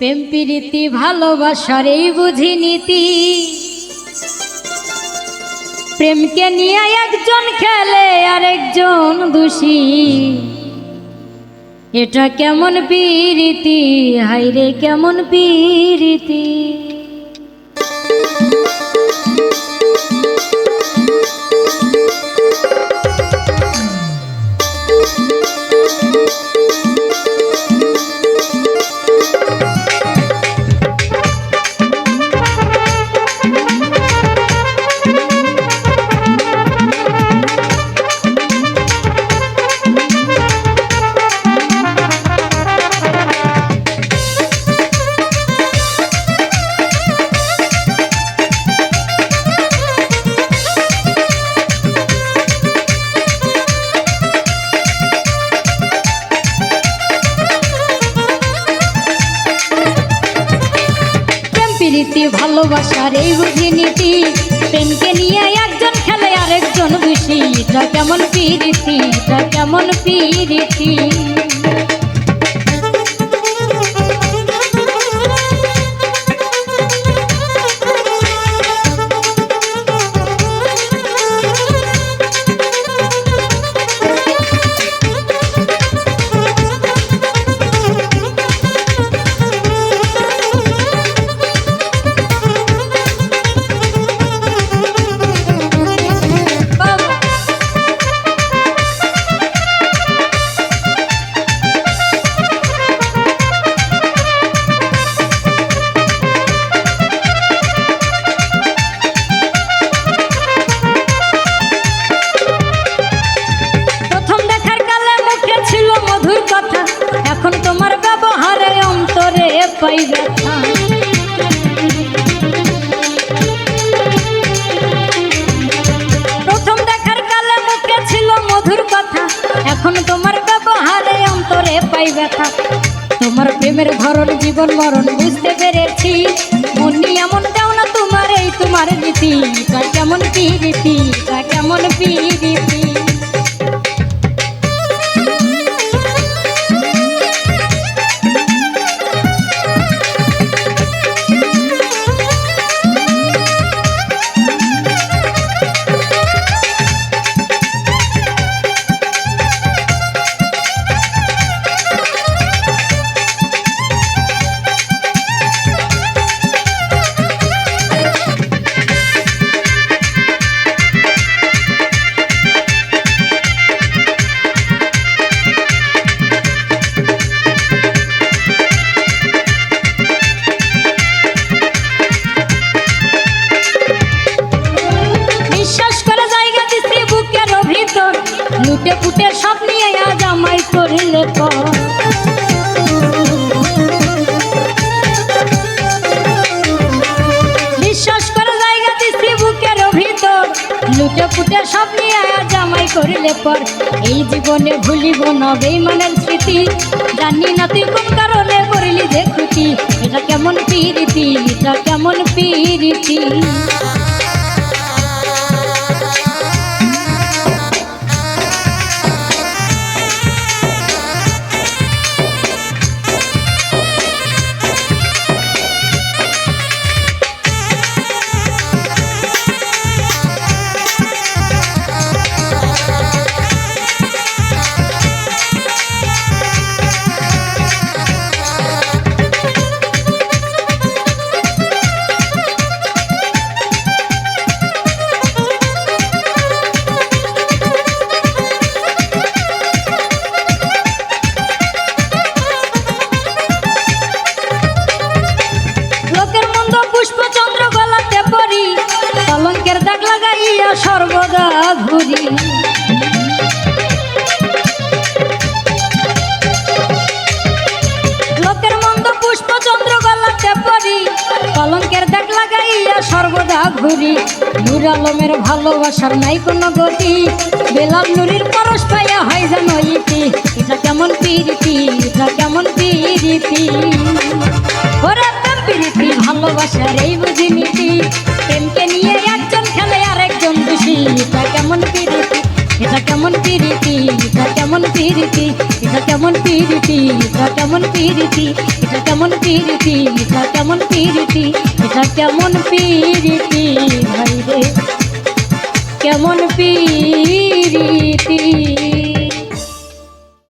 প্রেম প্রীতি, ভালোবাসার এই বুঝি নীতি। প্রেমকে নিয়ে একজন খেলে আর একজন দোষী। এটা কেমন পীরিতি? হাইরে কেমন পীরিতি? প্রীতি ভালোবাসার এই বুঝি নীতি প্রেমকে নিয়ে একজন খেলে আরেকজন দোষী এটা কেমন পিরিতি? এটা কেমন পীরিতি? এখন তোমার ব্যবহারে অন্তরে পাই ব্যথা। তোমার প্রেমের ধরন, জীবন মরণ বুঝতে পেরেছি। মনি এমন দাও না তোমার এই তোমার নীতি কেমন পিরিতি তা কেমন পিরিতি পর বিশ্বাস করে জায়গা দিছি বুকের ভিতর। লুটে পুটে সব নিয়ে আমায় করলে পর। এই জীবনে ভুলিব না বেইমানের স্মৃতি। জানি না তুই কোন কারণে করলি যে এটা কেমন পিরিতি, এটা কেমন পিরিতি। কলঙ্কের দাগ লাগাইয়া সর্বদা ঘুরি। নূর আলমের ভালোবাসার নাই কোনো গতি। বেলাল নুরির পরশ পাইয়া হয় যেন ইতি। এটা কেমন পিরিতি, এটা কেমন পিরিতি? ওরে প্রীতি, ভালোবাসার এই বুঝি নীতি। প্রেমকে নিয়ে একজন খেলে আর একজন দোষী এটা কেমন পিরিতি, এটা কেমন পিরিতি? এটা পিরিতি, এটা কেমন পিরিতি, এটা কেমন পিরিতি, এটা কেমন পিরিতি, এটা কেমন পিরিতি, এটা কেমন পিরিতি, ভাই রে। কেমন পিরিতি।